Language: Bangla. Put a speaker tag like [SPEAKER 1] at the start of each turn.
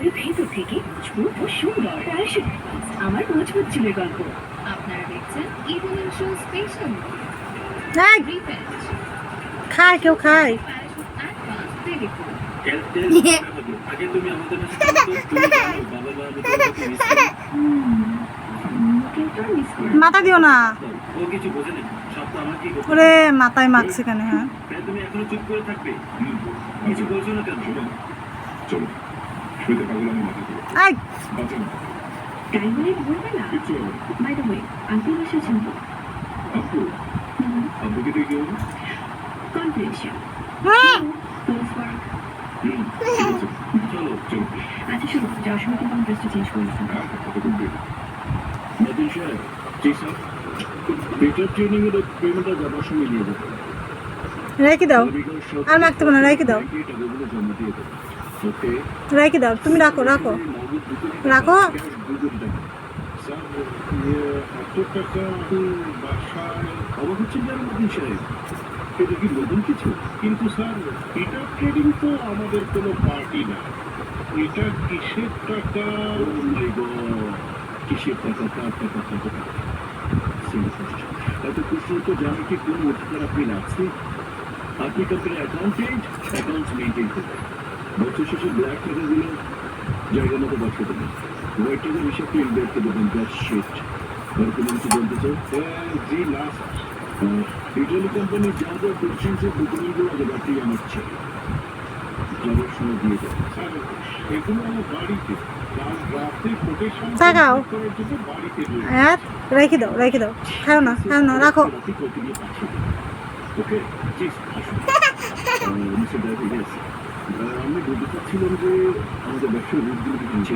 [SPEAKER 1] ওই ভেতর থেকে মজবুত ও সুন্দর প্যারাশুট আমার মজবুত চুলের গল্প।
[SPEAKER 2] আপনারা দেখছেন ইভিনিং শো স্পেশাল
[SPEAKER 3] খায় কেউ খায়।
[SPEAKER 4] আগে তুমি আমাদের
[SPEAKER 3] মাথা দিও না।
[SPEAKER 4] ও কিছু বোঝে না। সব তো আমার কি করতে
[SPEAKER 3] ওরে মাথায় মাখছে কেন হ্যাঁ।
[SPEAKER 4] তুমি এখনও চুপ করে থাকবে? কিছু বলছো না কেন?
[SPEAKER 5] চলো। আমি
[SPEAKER 1] বলে বলবে না। বাই দ্য ওয়ে আঙ্কেল এসেছেন তো?
[SPEAKER 5] আব্বু আব্বুকে দেখে হবে
[SPEAKER 1] কনফিডেন্সিয়াল
[SPEAKER 4] চলো
[SPEAKER 5] চলো।
[SPEAKER 1] আচ্ছা শুনো যাওয়ার সময় কিন্তু ড্রেসটা চেঞ্জ করে নিতে হবে।
[SPEAKER 5] হ্যাঁ
[SPEAKER 4] সাহেব
[SPEAKER 5] জি স্যার
[SPEAKER 4] পেটার ট্রেনিং এর পেমেন্টটা যাবার সময় নিয়ে যাবে।
[SPEAKER 3] রেখে দাও। আর হবে না, রেখে দাও। রেখে দাও, তুমি রাখো রাখো। রাখো।
[SPEAKER 5] এটা কি নতুন কিছু কিন্তু স্যার এটা ট্রেডিং তো আমাদের কোনো পার্টি না এটা কিসের টাকা
[SPEAKER 4] কিসের টাকা কার এত প্রশ্ন তো জানার কি কোনো অধিকার আপনি আছে আপনি কোম্পানির অ্যাকাউন্টেন্ট অ্যাকাউন্টস মেনটেন বছর শেষে ব্ল্যাক টাকাগুলো জায়গা মতো বসে দেবেন হোয়াইট টাকার হিসাবকে ইনভেস্ট দেবেন দ্যাট শিট আর কোনো কিছু বলতে
[SPEAKER 5] আহ, জি না
[SPEAKER 4] ইটালি কোম্পানির যা যা প্রশংসা ডকুমেন্টগুলো আগে বাড়তেই আমার চাই যাবার সময় দিয়ে দেবেন
[SPEAKER 5] এগুলো আমার বাড়িতে
[SPEAKER 3] তাকাও।
[SPEAKER 5] বাড়িতে।
[SPEAKER 3] হ্যাঁ রেখে দাও রেখে দাও। খাও না খাও না রাখো।
[SPEAKER 4] ওকে আমি বলতে চাচ্ছিলাম যে আমাদের ব্যবসার রুটগুলো কি? চেঞ্জ